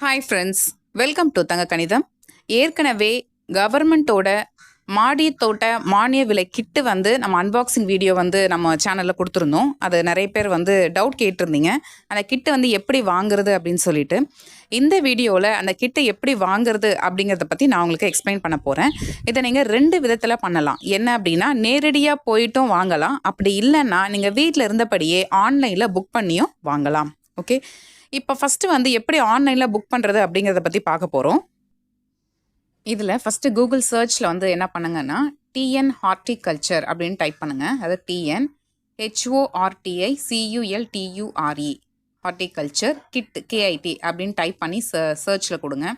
Hi friends welcome to தங்க கணிதம் ஏற்கனவே கவர்மெண்ட்டோட மாடி தோட்ட மானிய விலை கிட்டு வந்து நம்ம அன்பாக்சிங் வீடியோ வந்து நம்ம சேனலில் கொடுத்துருந்தோம். அது நிறைய பேர் வந்து டவுட் கேட்டிருந்தீங்க. அந்த கிட்டு வந்து எப்படி வாங்குறது அப்படின்னு சொல்லிட்டு. இந்த வீடியோவில் அந்த கிட்டை எப்படி வாங்குறது அப்படிங்கிறத பற்றி நான் உங்களுக்கு எக்ஸ்பிளைன் பண்ண போகிறேன் இதை நீங்கள் ரெண்டு விதத்தில் பண்ணலாம். என்ன அப்படின்னா நேரடியாக போயிட்டும் வாங்கலாம். அப்படி இல்லைன்னா நீங்கள் வீட்டில் இருந்தபடியே ஆன்லைனில் புக் பண்ணியும் வாங்கலாம். ஓகே இப்போ ஃபஸ்ட்டு வந்து எப்படி ஆன்லைனில் புக் பண்ணுறது அப்படிங்கிறத பற்றி பார்க்க போகிறோம் இதில் ஃபஸ்ட்டு கூகுள் சர்ச்சில் வந்து என்ன பண்ணுங்கன்னா டிஎன் ஹார்டிகல்ச்சர் அப்படின்னு டைப் பண்ணுங்கள் அது TN H O R T I C U L T U R E horticulture kit K I T அப்படின்னு டைப் பண்ணி ச சர்ச்சில் கொடுங்க.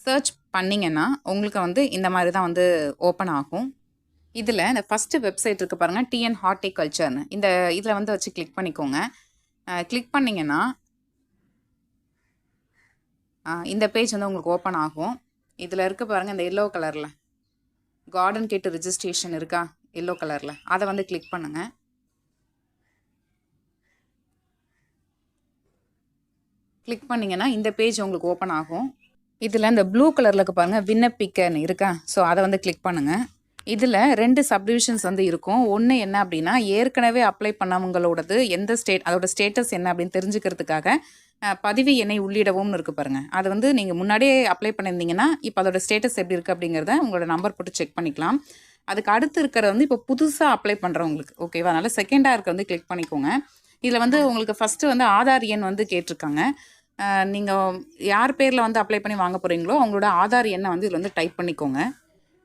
சர்ச் பண்ணிங்கன்னா உங்களுக்கு வந்து இந்த மாதிரி தான் வந்து ஓப்பன் ஆகும். இதில் இந்த ஃபஸ்ட்டு வெப்சைட் இருக்குது பாருங்கள் டிஎன் ஹார்டிகல்ச்சர்னு இந்த இதில் வந்து வச்சு கிளிக் பண்ணிக்கோங்க. கிளிக் பண்ணிங்கன்னா இந்த பேஜ் வந்து உங்களுக்கு ஓப்பன் ஆகும். இதில் இருக்க பாருங்கள் இந்த எல்லோ கலரில் கார்டன் கிட் ரிஜிஸ்ட்ரேஷன் இருக்கா? எல்லோ கலரில் அதை வந்து கிளிக் பண்ணுங்கள் கிளிக் பண்ணிங்கன்னா இந்த பேஜ் உங்களுக்கு ஓப்பன் ஆகும். இதில் இந்த ப்ளூ கலரில் இருக்க பாருங்கள் விண்ணப்பிக்கன்னு இருக்கா? ஸோ அதை வந்து கிளிக் பண்ணுங்கள் இதில் ரெண்டு சப்டிவிஷன்ஸ் வந்து இருக்கும். ஒன்று என்ன அப்படின்னா ஏற்கனவே அப்ளை பண்ணவங்களோடது எந்த ஸ்டேட் அதோட ஸ்டேட்டஸ் என்ன அப்படின்னு தெரிஞ்சுக்கிறதுக்காக பதிவு எண்ணை உள்ளிடவும்னு இருக்குது பாருங்க. அது வந்து நீங்கள் முன்னாடியே அப்ளை பண்ணியிருந்தீங்கன்னா இப்போ அதோட ஸ்டேட்டஸ் எப்படி இருக்குது அப்படிங்கிறத உங்களோட நம்பர் போட்டு செக் பண்ணிக்கலாம். அதுக்கு அடுத்து இருக்கிறது வந்து இப்போ புதுசாக அப்ளை பண்ணுறவங்களுக்கு ஓகேவா அதனால் செகண்டாக இருக்க வந்து கிளிக் பண்ணிக்கோங்க. இதில் வந்து உங்களுக்கு ஃபஸ்ட்டு வந்து ஆதார் எண் வந்து கேட்டிருக்காங்க. நீங்கள் யார் பேரில் வந்து அப்ளை பண்ணி வாங்க போகிறீங்களோ அவங்களோட ஆதார் எண்ணை வந்து இதில் வந்து டைப் பண்ணிக்கோங்க.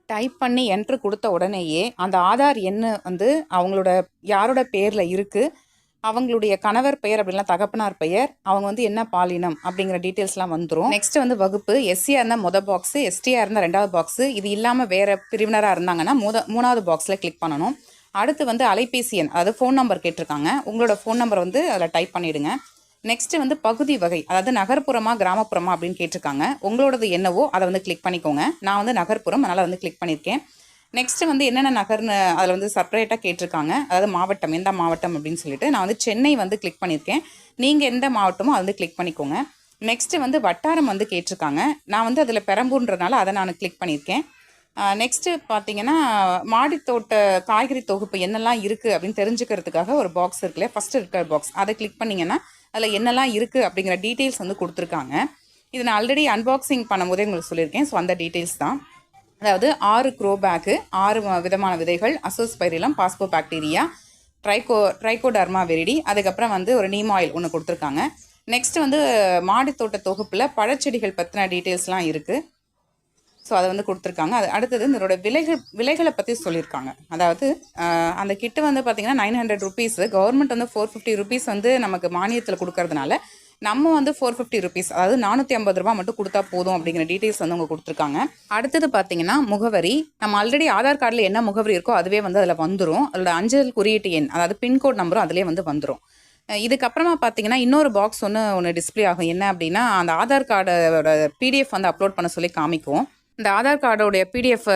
டைப் பண்ணி என்ட்ரு கொடுத்த உடனேயே அந்த ஆதார் எண் வந்து அவங்களோட யாரோட பேரில் இருக்குது அவங்களுடைய கணவர் பெயர் அப்படின்லாம் தகப்பனார் பெயர். அவங்க வந்து என்ன பாலினம் அப்படிங்கிற டீட்டெயில்ஸ்லாம் வந்துடும் நெக்ஸ்ட் வந்து வகுப்பு. எஸ்சியாக இருந்தால் மொதல் பாக்ஸு எஸ்டியாக இருந்தால் ரெண்டாவது பாக்ஸு இது இல்லாமல் வேறு பிரிவினராக இருந்தாங்கன்னா முத மூணாவது பாக்ஸில் கிளிக் பண்ணணும். அடுத்து வந்து அலைபேசி எண் அதாவது ஃபோன் நம்பர் கேட்டிருக்காங்க. உங்களோட ஃபோன் நம்பர் வந்து அதில் டைப் பண்ணிவிடுங்க நெக்ஸ்ட்டு வந்து பகுதி வகை அதாவது நகர்ப்புறமா கிராமப்புறமா அப்படின்னு கேட்டிருக்காங்க. உங்களோடது என்னவோ அதை வந்து கிளிக் பண்ணிக்கோங்க. நான் வந்து நகர்ப்புறம் அதனால் வந்து கிளிக் பண்ணியிருக்கேன் நெக்ஸ்ட் வந்து என்னென்ன நகர்னு அதில் வந்து செப்பரேட்டாக கேட்டிருக்காங்க. அதாவது மாவட்டம் எந்த மாவட்டம் அப்படின்னு சொல்லிட்டு நான் வந்து சென்னை வந்து கிளிக் பண்ணியிருக்கேன். நீங்கள் எந்த மாவட்டமோ அது வந்து கிளிக் பண்ணிக்கோங்க. நெக்ஸ்ட்டு வந்து வட்டாரம் வந்து கேட்டிருக்காங்க. நான் வந்து அதில் பெரம்பூர்ன்றனால அதை நான் கிளிக் பண்ணியிருக்கேன். நெக்ஸ்ட்டு பார்த்தீங்கன்னா மாடித்தோட்ட காய்கறி தொகுப்பு என்னெல்லாம் இருக்குது அப்படின்னு தெரிஞ்சுக்கிறதுக்காக ஒரு பாக்ஸ் இருக்குல்ல ஃபஸ்ட்டு இருக்கிற பாக்ஸ் அதை கிளிக் பண்ணிங்கன்னா அதில் என்னெல்லாம் இருக்குது அப்படிங்கிற டீட்டெயில்ஸ் வந்து கொடுத்துருக்காங்க. இது நான் ஆல்ரெடி அன்பாக்சிங் பண்ணும்போதே உங்களுக்கு சொல்லியிருக்கேன். ஸோ அந்த டீட்டெயில்ஸ் தான். அதாவது ஆறு க்ரோ பேக்கு ஆறு விதமான விதைகள் azospirillum phospho bacteria tricho trichoderma viride அதுக்கப்புறம் வந்து ஒரு நீம் ஆயில் ஒன்று கொடுத்துருக்காங்க. நெக்ஸ்ட் வந்து மாடித்தோட்ட தொகுப்பில் பழச்செடிகள் பற்றின டீட்டெயில்ஸ்லாம் இருக்குது ஸோ அதை வந்து கொடுத்துருக்காங்க. அது அடுத்தது இதோட விலைகள் விலைகளை பற்றி சொல்லியிருக்காங்க. அதாவது அந்த கிட்டு வந்து பார்த்திங்கன்னா நைன் ஹண்ட்ரட் ருபீஸ். கவர்மெண்ட் வந்து ஃபோர் ஃபிஃப்டி ருபீஸ் வந்து நமக்கு மானியத்தில் கொடுக்கறதுனால நம்ம வந்து ஃபோர் ஃபிஃப்டி ருபீஸ் அதாவது நானூற்றி ஐம்பது ரூபா மட்டும் கொடுத்தா போதும் அப்படிங்கிற டீட்டெயில்ஸ் வந்து அவங்க கொடுத்துருக்காங்க. அடுத்தது பார்த்தீங்கன்னா முகவரி. நம்ம ஆல்ரெடி ஆதார் கார்டில் என்ன முகவரி இருக்கோ அதுவே வந்து அதில் வந்துடும் அதோட அஞ்சல் குறியீட்டு எண் அதாவது பின்கோட் நம்பரும் அதிலே வந்து வந்துடும் இதுக்கப்புறமா பார்த்தீங்கன்னா இன்னொரு பாக்ஸ் ஒன்று ஒன்று டிஸ்ப்ளே ஆகும். என்ன அப்படின்னா அந்த ஆதார் கார்டோட பிடிஎஃப் வந்து அப்லோட் பண்ண சொல்லி காமிக்கும். இந்த ஆதார் கார்டோடைய பிடிஎஃப்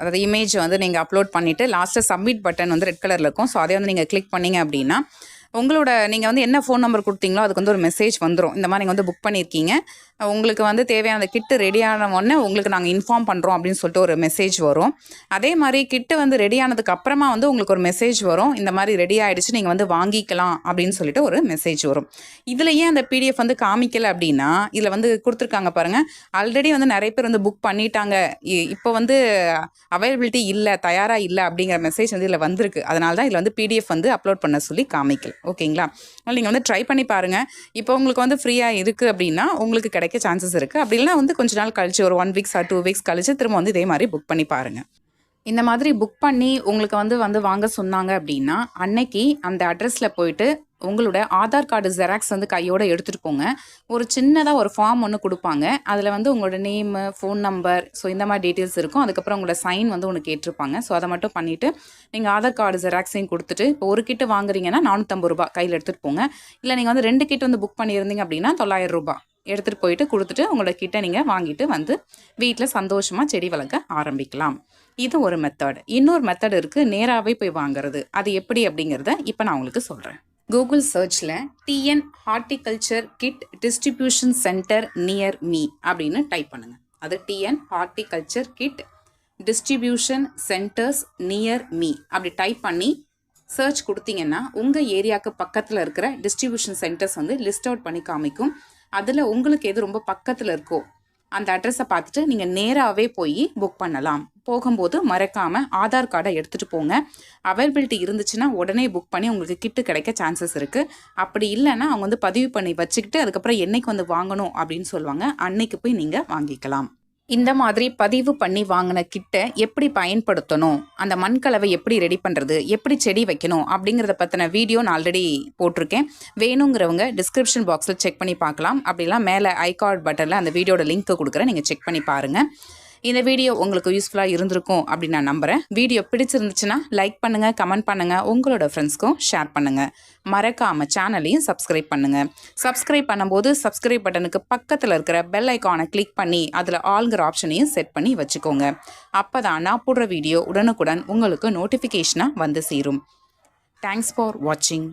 அதாவது இமேஜ் வந்து நீங்கள் அப்லோட் பண்ணிவிட்டு லாஸ்ட்டாக சப்மிட் பட்டன் வந்து ரெட் கலரில் இருக்கும். ஸோ அதை வந்து நீங்கள் கிளிக் பண்ணீங்க அப்படின்னா உங்களோட நீங்கள் வந்து என்ன ஃபோன் நம்பர் கொடுத்தீங்களோ அதுக்கு வந்து ஒரு மெசேஜ் வந்துடும் இந்த மாதிரி நீங்கள் வந்து புக் பண்ணியிருக்கீங்க. உங்களுக்கு வந்து தேவையான கிட்டு ரெடியான உடனே உங்களுக்கு நாங்கள் இன்ஃபார்ம் பண்ணுறோம் அப்படின்னு சொல்லிட்டு ஒரு மெசேஜ் வரும். அதே மாதிரி கிட்டு வந்து ரெடி ஆனதுக்கு அப்புறமா வந்து உங்களுக்கு ஒரு மெசேஜ் வரும். இந்த மாதிரி ரெடி ஆகிடுச்சு நீங்கள் வந்து வாங்கிக்கலாம் அப்படின்னு சொல்லிட்டு ஒரு மெசேஜ் வரும். இதில் ஏன் அந்த பிடிஎஃப் வந்து காமிக்கலை அப்படின்னா இதில் வந்து கொடுத்துருக்காங்க பாருங்கள் ஆல்ரெடி வந்து நிறைய பேர் வந்து புக் பண்ணிட்டாங்க. இ- இப்போ வந்து அவைலபிலிட்டி இல்லை தயாராக இல்லை அப்படிங்கிற மெசேஜ் வந்து இதில் வந்திருக்கு. அதனால தான் இதில் வந்து பிடிஎஃப் வந்து அப்லோட் பண்ண சொல்லி காமிக்கல. ஓகேங்களா? அதனால் நீங்கள் வந்து ட்ரை பண்ணி பாருங்கள் இப்போ உங்களுக்கு வந்து ஃப்ரீயாக இருக்குது அப்படின்னா உங்களுக்கு கிடைக்கும். கிடைக்க சான்சஸ் இருக்குது அப்படி இல்லைனா வந்து கொஞ்ச நாள் கழிச்சு ஒரு one weeks or two weeks கழிச்சு திரும்ப வந்து இதே மாதிரி புக் பண்ணி பாருங்கள் இந்த மாதிரி புக் பண்ணி உங்களுக்கு வந்து வந்து வாங்க சொன்னாங்க அப்படின்னா அன்னைக்கு அந்த அட்ரஸில் போயிட்டு உங்களோட ஆதார் கார்டு ஜெராக்ஸ் வந்து கையோட எடுத்துகிட்டு போங்க. ஒரு சின்னதாக ஒரு ஃபார்ம் ஒன்று கொடுப்பாங்க. அதில் வந்து உங்களோட நேமு ஃபோன் நம்பர் ஸோ இந்த மாதிரி டீட்டெயில்ஸ் இருக்கும். அதுக்கப்புறம் உங்களோட சைன் வந்து ஒன்று கேட்டிருப்பாங்க. ஸோ அதை மட்டும் பண்ணிவிட்டு நீங்கள் ஆதார் கார்டு ஜெராக்ஸையும் கொடுத்துட்டு இப்போ ஒரு கிட்ட வாங்குறீங்கன்னா நானூற்றம்பது ரூபா கையில் எடுத்துகிட்டு போங்க. இல்லை நீங்கள் வந்து ரெண்டு கிட்ட வந்து புக் பண்ணியிருந்தீங்க அப்படின்னா தொள்ளாயிரம் ரூபாய். எடுத்துகிட்டு போயிட்டு கொடுத்துட்டு உங்களோட கிட்ட நீங்கள் வாங்கிட்டு வந்து வீட்டில் சந்தோஷமாக செடி வளர்க்க ஆரம்பிக்கலாம். இது ஒரு மெத்தட் இன்னொரு மெத்தட் இருக்குது நேராகவே போய் வாங்குறது. அது எப்படி அப்படிங்கிறத இப்போ நான் உங்களுக்கு சொல்கிறேன் கூகுள் சர்ச்சில் TN horticulture kit distribution centre near me அப்படின்னு டைப் பண்ணுங்கள் அது TN horticulture kit distribution centres near me அப்படி டைப் பண்ணி சர்ச் கொடுத்தீங்கன்னா உங்கள் ஏரியாவுக்கு பக்கத்தில் இருக்கிற டிஸ்ட்ரிபியூஷன் சென்டர்ஸ் வந்து லிஸ்ட் அவுட் பண்ணி காமிக்கும். அதில் உங்களுக்கு எது ரொம்ப பக்கத்தில் இருக்கோ அந்த அட்ரஸை பார்த்துட்டு நீங்கள் நேராகவே போய் புக் பண்ணலாம். போகும்போது மறக்காமல் ஆதார் கார்டை எடுத்துகிட்டு போங்க. அவைலபிலிட்டி இருந்துச்சுன்னா உடனே புக் பண்ணி உங்களுக்கு கிட்டு கிடைக்க சான்சஸ் இருக்குது அப்படி இல்லைன்னா அவங்க வந்து பதிவு பண்ணி வச்சுக்கிட்டு அதுக்கப்புறம் என்னைக்கு வந்து வாங்கணும் அப்படின்னு சொல்லுவாங்க. அன்னைக்கு போய் நீங்கள் வாங்கிக்கலாம். இந்த மாதிரி பதிவு பண்ணி வாங்கின கிட்டை எப்படி பயன்படுத்தணும்? அந்த மண்கலவை எப்படி ரெடி பண்ணுறது எப்படி செடி வைக்கணும்? அப்படிங்கிறத பற்றின வீடியோ நான் ஆல்ரெடி போட்டிருக்கேன். வேணுங்கிறவங்க டிஸ்கிரிப்ஷன் பாக்ஸில் செக் பண்ணி பார்க்கலாம். அப்படிலாம் மேலே ஐகார்ட் பட்டனில் அந்த வீடியோட லிங்க்கை கொடுக்குறேன். நீங்கள் செக் பண்ணி பாருங்கள் இந்த வீடியோ உங்களுக்கு யூஸ்ஃபுல்லாக இருந்திருக்கும் அப்படின்னு நான் நம்புகிறேன் வீடியோ பிடிச்சிருந்துச்சுன்னா லைக் பண்ணுங்கள் கமெண்ட் பண்ணுங்கள் உங்களோட ஃப்ரெண்ட்ஸ்க்கும் ஷேர் பண்ணுங்கள் மறக்காமல் சேனலையும் சப்ஸ்கிரைப் பண்ணுங்கள் சப்ஸ்கிரைப் பண்ணும்போது சப்ஸ்கிரைப் பட்டனுக்கு பக்கத்தில் இருக்கிற பெல் ஐக்கானை கிளிக் பண்ணி அதில் ஆல்கிற ஆப்ஷனையும் செட் பண்ணி வச்சுக்கோங்க. அப்போ தான் நான் போடுற வீடியோ உடனுக்குடன் உங்களுக்கு நோட்டிஃபிகேஷனாக வந்து சேரும். தேங்க்ஸ் ஃபார் வாட்சிங்